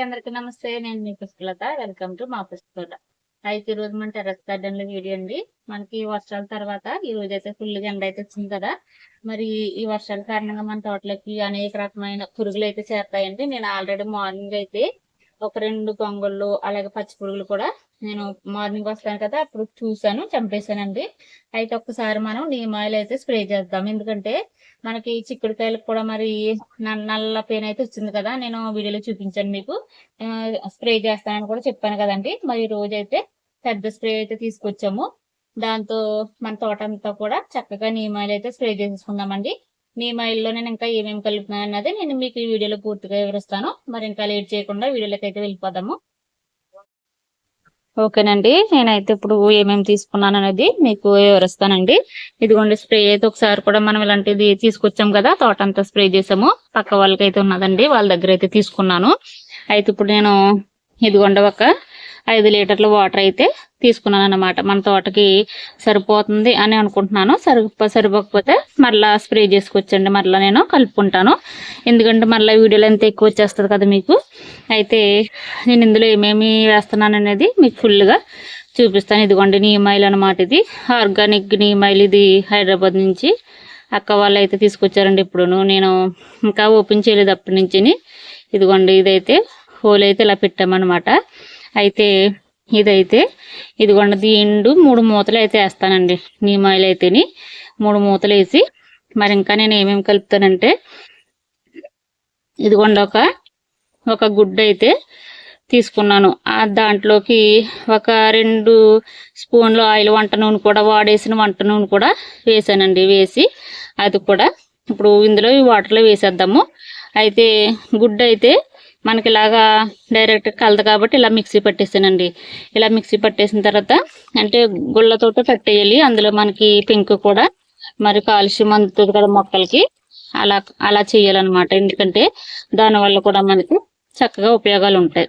అందరికి నమస్తే నేను మీ పుష్పలత. వెల్కమ్ టు మా పుష్పలత. అయితే ఈ రోజు మన టెరస్ గార్డెన్లో వీడియో అండి. మనకి ఈ వర్షాల తర్వాత ఈ రోజు అయితే ఫుల్ ఎండ అయితే వచ్చింది కదా. మరి ఈ వర్షాల కారణంగా మన తోటలకి అనేక రకమైన పురుగులు అయితే చేస్తాయండి నేను ఆల్రెడీ మార్నింగ్ అయితే ఒక రెండు గొంగళ్ళు అలాగే పచ్చి పురుగులు కూడా నేను మార్నింగ్ వస్తాను కదా అప్పుడు చూసాను చంపేశానండి. అయితే ఒక్కసారి మనం నీమ్ ఆయిల్ అయితే స్ప్రే చేద్దాం. ఎందుకంటే మనకి చిక్కుడుకాయలకు కూడా మరి నల్ల నల్ల పెయిన్ అయితే వచ్చింది కదా నేను వీడియోలో చూపించాను మీకు. స్ప్రే చేస్తానని కూడా చెప్పాను కదండి. మరి రోజు అయితే పెద్ద స్ప్రే అయితే తీసుకొచ్చాము. దాంతో మన తోట అంతా కూడా చక్కగా నీమ్ ఆయిల్ అయితే స్ప్రే చేసేసుకుందామండి. నీమ్ ఆయిల్లో నేను ఇంకా ఏమేమి కలుపుతున్నాను అన్నది నేను మీకు ఈ వీడియోలో పూర్తిగా వివరిస్తాను. మరి ఇంకా లేట్ చేయకుండా వీడియోలోకి అయితే వెళ్ళిపోదాము. ఓకేనండి. నేనైతే ఇప్పుడు ఏమేమి తీసుకున్నాను అనేది మీకు వివరిస్తానండి. ఇదిగోండి స్ప్రే అయితే ఒకసారి కూడా మనం ఇలాంటిది తీసుకొచ్చాం కదా తోట అంతా స్ప్రే చేసాము. పక్క వాళ్ళకి అయితే ఉన్నదండి వాళ్ళ దగ్గర అయితే తీసుకున్నాను. అయితే ఇప్పుడు నేను ఇదిగోండి ఒక ఐదు లీటర్ల వాటర్ అయితే తీసుకున్నాను అనమాట మన తోటకి సరిపోతుంది అని అనుకుంటున్నాను. సరి సరిపోకపోతే మరలా స్ప్రే చేసుకొచ్చండి. మరలా నేను కలుపుకుంటాను. ఎందుకంటే మరలా వీడియోలు ఎంత ఎక్కువ వచ్చేస్తుంది కదా మీకు. అయితే నేను ఇందులో ఏమేమి వేస్తున్నాను అనేది మీకు ఫుల్గా చూపిస్తాను. ఇదిగోండి నీమాయిల్ అనమాట ఇది. ఆర్గానిక్ నీమాయిల్ ఇది హైదరాబాద్ నుంచి అక్క వాళ్ళు అయితే తీసుకొచ్చారండి ఇప్పుడును. నేను ఇంకా ఓపెన్ చేయలేదు అప్పటి నుంచి ఇదిగోండి ఇదైతే హోల్ అయితే ఇలా పెట్టామన్నమాట. అయితే ఇదైతే ఇదిగోండి దీండు మూడు మూతలు అయితే వేస్తానండి. నీమాయిల్ అయితేని మూడు మూతలు వేసి మరి ఇంకా నేను ఏమేమి కలుపుతానంటే ఇదిగోండి ఒక ఒక గుడ్డ అయితే తీసుకున్నాను. ఆ దాంట్లోకి ఒక రెండు స్పూన్లు ఆయిల్ వంట నూనె కూడా వాడేసిన వంట నూనె కూడా వేసానండి. వేసి అది కూడా ఇప్పుడు ఇందులో ఈ వాటర్లో వేసేద్దాము. అయితే గుడ్డ అయితే మనకి ఇలాగా డైరెక్ట్ కలదు కాబట్టి ఇలా మిక్సీ పట్టేసానండి. ఇలా మిక్సీ పట్టేసిన తర్వాత అంటే గుళ్ళతోట పట్టేయాలి. అందులో మనకి పింక్ కూడా మరి కాల్షియం అందుతుంది కదా మొక్కలకి. అలా అలా చేయాలన్నమాట. ఎందుకంటే దానివల్ల కూడా మనకి చక్కగా ఉపయోగాలు ఉంటాయి.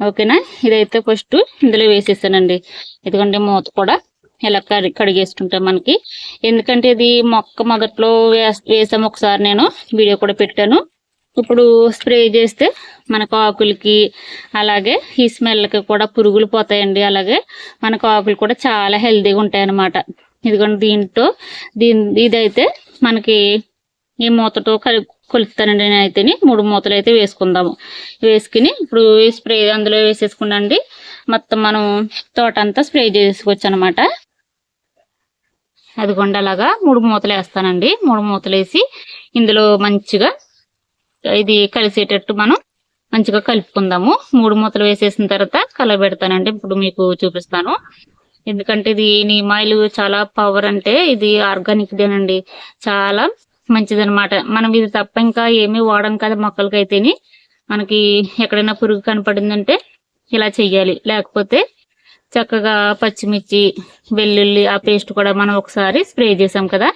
ఓకేనా? ఇదైతే ఫస్ట్ ఇందులో వేసేసానండి. ఎందుకంటే మూత కూడా ఇలా కడి కడిగేసుకుంటాం మనకి. ఎందుకంటే ఇది మొక్క మొదట్లో వేసాము. ఒకసారి నేను వీడియో కూడా పెట్టాను. ఇప్పుడు స్ప్రే చేస్తే మనకు ఆకులకి అలాగే ఈ స్మెల్కి కూడా పురుగులు పోతాయండి. అలాగే మనకు ఆకులు కూడా చాలా హెల్తీగా ఉంటాయి అన్నమాట ఇదిగోండి దీంతో దీని ఇదైతే మనకి ఈ మూతతో కలి కొలుస్తానండి అయితే మూడు మూతలు అయితే వేసుకుందాము. వేసుకుని ఇప్పుడు ఈ స్ప్రే అందులో వేసేసుకున్నాండి మొత్తం మనం తోట అంతా స్ప్రే చేసుకోవచ్చు అనమాట అదిగొండలాగా అలాగా మూడు మూతలు వేస్తానండి. మూడు మూతలు వేసి ఇందులో మంచిగా ఇది కలిసేటట్టు మనం మంచిగా కలుపుకుందాము. మూడు మూతలు వేసేసిన తర్వాత కలబెడతానండి. ఇప్పుడు మీకు చూపిస్తాను. ఎందుకంటే ఇది నీమాయిల్ చాలా పవర్ అంటే ఇది ఆర్గానిక్ దేనండి. చాలా మంచిదనమాట మనం ఇది తప్ప ఇంకా ఏమీ వాడం కదా మొక్కలకైతేని. మనకి ఎక్కడైనా పురుగు కనపడిందంటే ఇలా చెయ్యాలి. లేకపోతే చక్కగా పచ్చిమిర్చి వెల్లుల్లి ఆ పేస్ట్ కూడా మనం ఒకసారి స్ప్రే చేసాం కదా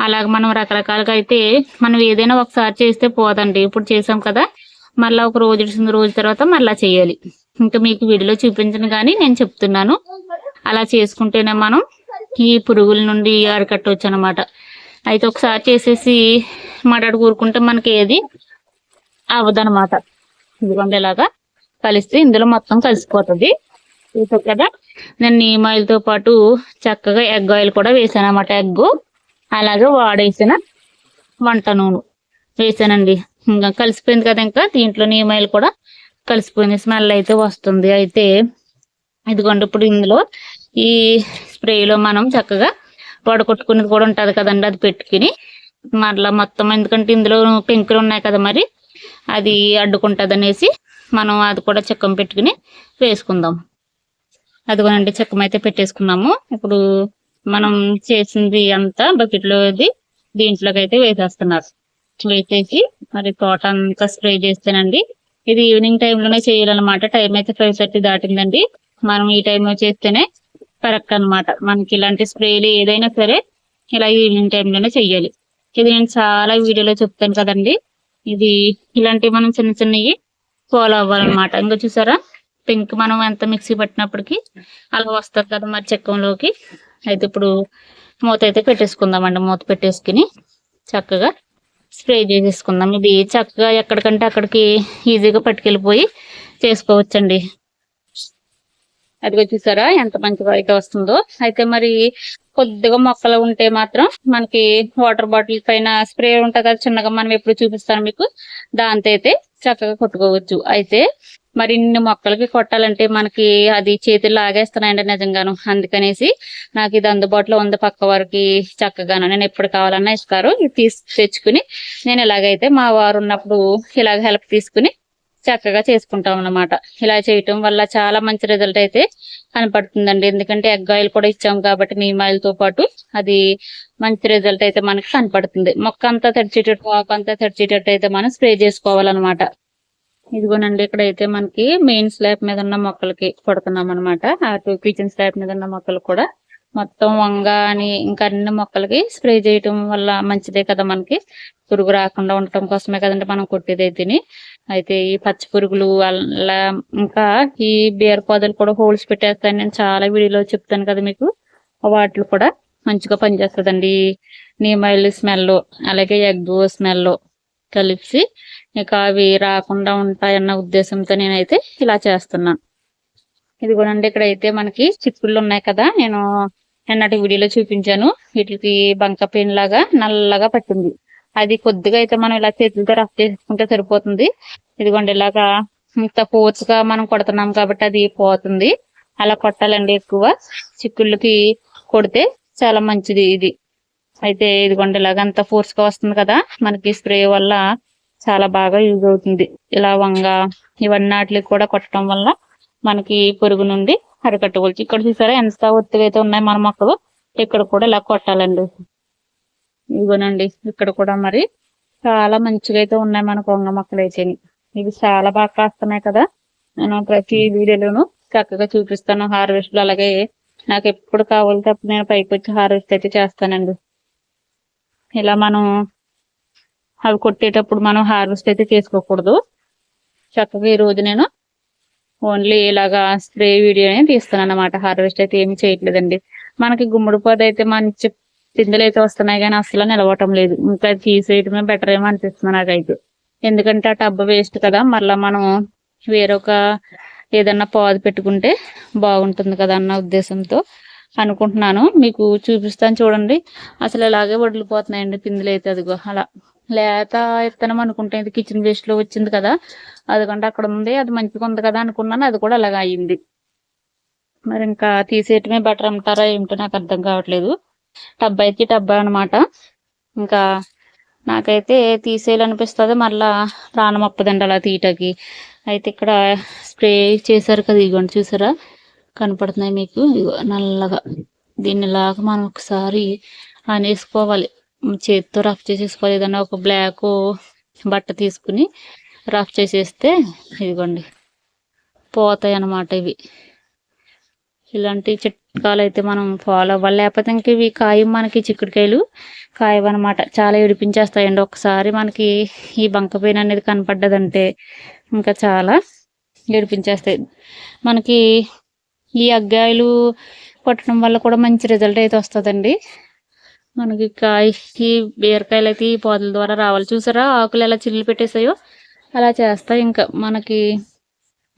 అలాగ మనం రకరకాలుగా అయితే మనం ఏదైనా ఒకసారి చేస్తే పోదండి. ఇప్పుడు చేసాం కదా మళ్ళీ ఒక రోజు ఇడిసిన రోజు తర్వాత మళ్ళీ చేయాలి. ఇంకా మీకు వీడియోలో చూపించను కానీ నేను చెప్తున్నాను. అలా చేసుకుంటేనే మనం ఈ పురుగుల నుండి అరికట్టవచ్చు అనమాట అయితే ఒకసారి చేసేసి మటాడు కూరుకుంటే మనకి ఏది అవ్వదనమాట ఇదిగోండి ఇలాగా కలిస్తే ఇందులో మొత్తం కలిసిపోతుంది. కదా నేను నీమ్ ఆయిల్తో పాటు చక్కగా ఎగ్ ఆయిల్ కూడా వేసాను అనమాట ఎగ్ అలాగే వాడేసిన వంట నూనె వేసానండి. ఇంకా కలిసిపోయింది కదా ఇంకా. దీంట్లో నీమ్ కూడా కలిసిపోయింది. స్మెల్ అయితే వస్తుంది. అయితే ఇదిగోండి ఇప్పుడు ఇందులో ఈ స్ప్రేలో మనం చక్కగా వడకొట్టుకునేది కూడా ఉంటుంది కదండి అది పెట్టుకుని. మరలా మొత్తం ఎందుకంటే ఇందులో పెంకులు ఉన్నాయి కదా మరి అది అడ్డుకుంటుంది అనేసి మనం అది కూడా చెక్కం పెట్టుకుని వేసుకుందాం. అదిగోనండి చెక్కం అయితే పెట్టేసుకున్నాము. ఇప్పుడు మనం చేసింది అంతా బకెట్లో ఇది దీంట్లోకి అయితే వేసేస్తున్నారు. వేసేసి మరి తోట అంతా స్ప్రే చేస్తేనండి. ఇది ఈవినింగ్ టైంలోనే చేయాలన్నమాట. టైం అయితే ఫైవ్ థర్టీ దాటిందండి. మనం ఈ టైంలో చేస్తేనే కరెక్ట్ అనమాట మనకి ఇలాంటి స్ప్రేలు ఏదైనా సరే ఇలా ఈవినింగ్ టైంలోనే చెయ్యాలి. ఇది నేను చాలా వీడియోలో చెప్తాను కదండి. ఇది ఇలాంటివి మనం చిన్న చిన్నవి ఫాలో అవ్వాలన్నమాట. ఇంకా చూసారా? పింక్ మనం ఎంత మిక్సీ పట్టినప్పటికి అలా వస్తుంది కదా మరి చెక్కంలోకి. అయితే ఇప్పుడు మూత అయితే పెట్టేసుకుందామండి. మూత పెట్టేసుకుని చక్కగా స్ప్రే చేసేసుకుందాం. ఇది చక్కగా ఎక్కడికంటే అక్కడికి ఈజీగా పట్టుకెళ్ళిపోయి చేసుకోవచ్చండి. అదిగో చూసారా ఎంత మంచిగా అయితే వస్తుందో. అయితే మరి కొద్దిగా మొక్కలు ఉంటే మాత్రం మనకి వాటర్ బాటిల్ పైన స్ప్రే ఉంటుంది కదా చిన్నగా మనం ఎప్పుడు చూపిస్తాను మీకు. దాంతో అయితే చక్కగా కొట్టుకోవచ్చు. అయితే మరి ఇన్ని మొక్కలకి కొట్టాలంటే మనకి అది చేతులు లాగేస్తున్నాయండి నిజంగాను. అందుకనేసి నాకు ఇది అందుబాటులో ఉంది పక్క వారికి చక్కగాను. నేను ఎప్పుడు కావాలన్నా ఇస్తారు. ఇది తీసి తెచ్చుకుని నేను ఇలాగైతే మా వారు ఉన్నప్పుడు ఇలాగ హెల్ప్ తీసుకుని చక్కగా చేసుకుంటాం అన్నమాట. ఇలా చేయటం వల్ల చాలా మంచి రిజల్ట్ అయితే కనపడుతుందండి. ఎందుకంటే ఎగ్ ఆయిల్ కూడా ఇచ్చాం కాబట్టి నీమ్ ఆయిల్తో పాటు అది మంచి రిజల్ట్ అయితే మనకి కనపడుతుంది. మొక్క అంతా తడిచేటట్టు ఆకు అంతా తడిచేటట్టు అయితే మనం స్ప్రే చేసుకోవాలన్నమాట. ఇదిగోనండి ఇక్కడైతే మనకి మెయిన్ స్లాబ్ మీద ఉన్న మొక్కలకి కొడుతున్నాం అనమాట అటు కిచెన్ స్లాబ్ మీద ఉన్న మొక్కలు కూడా మొత్తం వంగ అని ఇంకా అన్ని మొక్కలకి స్ప్రే చేయటం వల్ల మంచిదే కదా మనకి. పురుగు రాకుండా ఉండటం కోసమే కదండి మనం కొట్టేదే తిని. అయితే ఈ పచ్చి పురుగులు అలా ఇంకా ఈ బీర పొదలు కూడా హోల్స్ పెట్టేస్తాను నేను చాలా వీడియోలో చెప్తాను కదా మీకు. వాటిలో కూడా మంచిగా పనిచేస్తుందండి. నీమాయిల్ స్మెల్ అలాగే ఎగ్ స్మెల్ కలిపి ఇక అవి రాకుండా ఉంటాయన్న ఉద్దేశంతో నేనైతే ఇలా చేస్తున్నాను. ఇది కూడా అండి ఇక్కడైతే మనకి చిక్కుళ్ళు ఉన్నాయి కదా. నేను నిన్నటి వీడియోలో చూపించాను. వీటికి బంక పెయిన్ లాగా నల్లగా పట్టింది. అది కొద్దిగా అయితే మనం ఇలా చేతులతో రఫ్ చేసుకుంటే సరిపోతుంది. ఇదిగోండి ఇలాగా ఇంత ఫోర్స్గా మనం కొడుతున్నాం కాబట్టి అది పోతుంది. అలా కొట్టాలండి ఎక్కువ. చిక్కుళ్ళకి కొడితే చాలా మంచిది ఇది. అయితే ఇదిగోండి ఇలాగ అంత ఫోర్స్గా వస్తుంది కదా మనకి స్ప్రే వల్ల చాలా బాగా యూజ్ అవుతుంది. ఇలా వంగ ఇవన్నీ వాటికి కూడా కొట్టడం వల్ల మనకి పురుగు నుండి అరికట్టుకోవచ్చు ఇక్కడ చూసారా ఎంత ఒత్తిగా అయితే ఉన్నాయి మన మొక్కలు. ఇక్కడ కూడా ఇలా కొట్టాలండి. ఇదిగోనండి ఇక్కడ కూడా మరి చాలా మంచిగా అయితే ఉన్నాయి మనకు వంగ మొక్కలు అయితే. ఇవి చాలా బాగా కాస్తున్నాయి కదా. నేను ప్రతి వీడియోలోను చక్కగా చూపిస్తాను హార్వెస్ట్ అలాగే నాకు ఎప్పుడు కావాలి అప్పుడు నేను పైకి వచ్చి హార్వెస్ట్ అయితే చేస్తానండి. ఇలా మనం అవి కొట్టేటప్పుడు మనం హార్వెస్ట్ అయితే చేసుకోకూడదు. చక్కగా ఈ రోజు నేను ఓన్లీ ఇలాగా స్ప్రే వీడియోనే తీస్తాను అనమాట హార్వెస్ట్ అయితే ఏమి చేయట్లేదండి. మనకి గుమ్మడి పొద అయితే మంచి పిందెలు అయితే వస్తున్నాయి కానీ అసలు నిలవటం లేదు. ఇంకా తీసేయటమే బెటర్ ఏమో అనిపిస్తుంది నాకైతే. ఎందుకంటే ఆ టబ్బు వేస్ట్ కదా మళ్ళీ మనం వేరొక ఏదన్నా పాదు పెట్టుకుంటే బాగుంటుంది కదా అన్న ఉద్దేశంతో అనుకుంటున్నాను. మీకు చూపిస్తాను చూడండి. అసలు ఇలాగే వడిలిపోతున్నాయండి పిందులు అయితే అదిగో అలా. లేత ఇత్తనం అనుకుంటే. ఇది కిచెన్ వేస్ట్లో వచ్చింది కదా. అదికంటే అక్కడ ఉంది. అది మంచిగా ఉంది కదా అనుకున్నాను. అది కూడా అలాగా అయింది. మరి ఇంకా తీసేయటమే బెటర్ అంటారా ఏమిటో నాకు అర్థం కావట్లేదు. టబ్బా అయితే టబ్బా అనమాట ఇంకా నాకైతే తీసేయాలనిపిస్తుంది. మళ్ళా ప్రాణం అప్పదండి అలా తీయటకి అయితే ఇక్కడ స్ప్రే చేశారు కదా. ఇదిగోండి చూసారా? కనపడుతున్నాయి మీకు. నల్లగా. దీన్నిలాగా మనం ఒకసారి అనేసుకోవాలి చేతితో రఫ్ చేసేసుకోవాలి. ఏదైనా ఒక బ్లాక్ బట్ట తీసుకుని రఫ్ చేసేస్తే ఇదిగోండి. పోతాయి అన్నమాట ఇవి. ఇలాంటి చిట్కాలు అయితే మనం ఫాలో అవ్వాలి. లేకపోతే ఇంక ఇవి కాయ మనకి చిక్కుడుకాయలు కాయవన్నమాట. చాలా ఏడిపించేస్తాయండి. ఒకసారి మనకి ఈ బంక అనేది కనపడ్డదంటే ఇంకా చాలా ఏడిపించేస్తాయి. మనకి ఈ అగ్గాయలు కొట్టడం వల్ల కూడా మంచి రిజల్ట్ అయితే వస్తుందండి. మనకి కాయకి బీరకాయలు అయితే ఈ పొదల ద్వారా రావాలి. చూసారా? ఆకులు ఎలా చిల్లు పెట్టేసాయో? అలా చేస్తాయి ఇంకా మనకి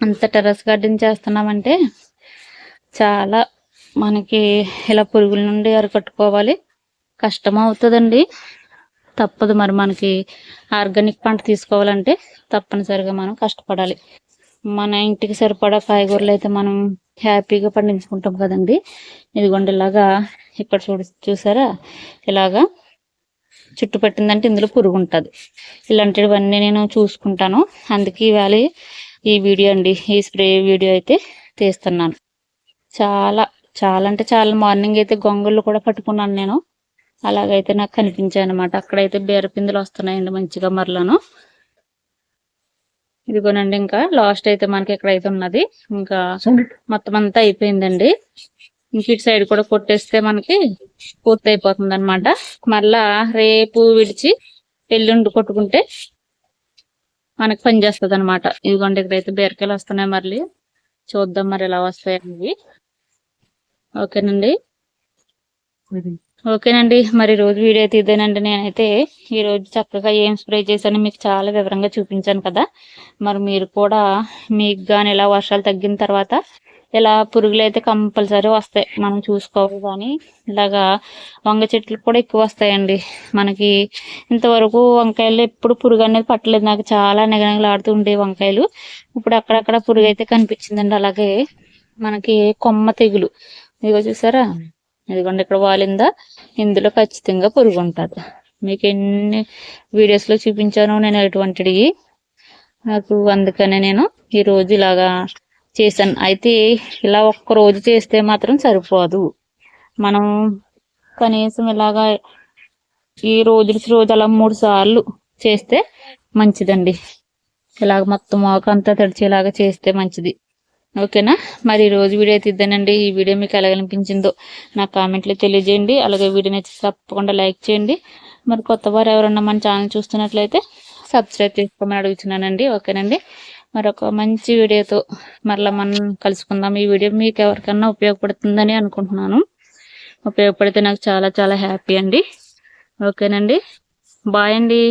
అంత టెర్రస్ గార్డెన్ చేస్తున్నామంటే చాలా మనకి ఇలా పురుగుల నుండి అరికట్టుకోవాలి. కష్టం అవుతుందండి. తప్పదు మరి మనకి ఆర్గానిక్ పంట తీసుకోవాలంటే తప్పనిసరిగా మనం కష్టపడాలి. మన ఇంటికి సరిపడా కాయగూరలు అయితే మనం హ్యాపీగా పండించుకుంటాం కదండి. ఇదిగోండి ఇలాగా ఇక్కడ చూడు చూసారా? ఇలాగా చుట్టు పెట్టిందంటే ఇందులో పురుగు ఉంటుంది ఇలాంటివన్నీ నేను చూసుకుంటాను. అందుకే ఇవాళ ఈ వీడియో అండి ఈ స్ప్రే వీడియో అయితే తీస్తున్నాను. చాలా చాలా అంటే చాలా మార్నింగ్ అయితే గొంగళ్ళు కూడా పట్టుకున్నాను నేను. అలాగైతే నాకు కనిపించాయి అనమాట అక్కడైతే బీరపిందులు వస్తున్నాయండి మంచిగా మరలను. ఇదిగోనండి ఇంకా లాస్ట్ అయితే మనకి ఎక్కడైతే ఉన్నది. ఇంకా మొత్తం అంతా అయిపోయిందండి. ఇటు సైడ్ కూడా కొట్టేస్తే మనకి పూర్తి అయిపోతుంది అనమాట మళ్ళా రేపు విడిచి ఎల్లుండి కొట్టుకుంటే మనకి పని చేస్తుంది అనమాట ఇదిగోండి ఇక్కడైతే బీరకాయలు వస్తున్నాయి మళ్ళీ. చూద్దాం మరి ఎలా వస్తాయి అవి ఓకేనండి? ఓకేనండి. మరి రోజు వీడియో అయితే ఇదేనండి. నేనైతే ఈరోజు చక్కగా ఏం స్ప్రే చేశాను మీకు చాలా వివరంగా చూపించాను కదా. మరి మీరు కూడా మీకు కానీ ఇలా వర్షాలు తగ్గిన తర్వాత ఇలా పురుగులు అయితే కంపల్సరీ వస్తాయి. మనం చూసుకోవాలి కానీ ఇలాగా వంగ చెట్లు కూడా ఎక్కువ వస్తాయండి. మనకి ఇంతవరకు వంకాయలు ఎప్పుడు పురుగు అనేది పట్టలేదు. నాకు చాలా నిగనగలాడుతూ ఉండే వంకాయలు. ఇప్పుడు అక్కడక్కడ పురుగు అయితే కనిపించిందండి. అలాగే మనకి కొమ్మ తెగులు. ఇదిగో చూసారా? ఇదిగోండి ఇక్కడ వాలిందా? ఇందులో ఖచ్చితంగా పురుగు ఉంటుంది. మీకు ఎన్ని వీడియోస్లో చూపించాను నేను ఎటువంటిది నాకు అందుకనే నేను ఈరోజు ఇలాగా చేశాను. అయితే ఇలా ఒక్క రోజు చేస్తే మాత్రం సరిపోదు. మనం కనీసం ఇలాగా ఈ రోజు రోజు అలా మూడు సార్లు చేస్తే మంచిదండి. ఇలాగ మొత్తం మోకంతా తడిచేలాగా చేస్తే మంచిది. ఓకేనా? మరి ఈ రోజు వీడియో అయితే ఇద్దానండి ఈ వీడియో మీకు ఎలా అనిపించిందో నా కామెంట్లో తెలియజేయండి. అలాగే వీడియో తప్పకుండా లైక్ చేయండి. మరి కొత్త వారు ఎవరన్నా మన ఛానల్ చూస్తున్నట్లయితే సబ్స్క్రైబ్ చేసుకోమని అడుగుతున్నానండి. ఓకేనండి? మరొక మంచి వీడియోతో మరలా మనం కలుసుకుందాం. ఈ వీడియో మీకు ఎవరికన్నా ఉపయోగపడుతుందని అనుకుంటున్నాను. ఉపయోగపడితే నాకు చాలా చాలా హ్యాపీ అండి. ఓకేనండి. బాయ్ అండి.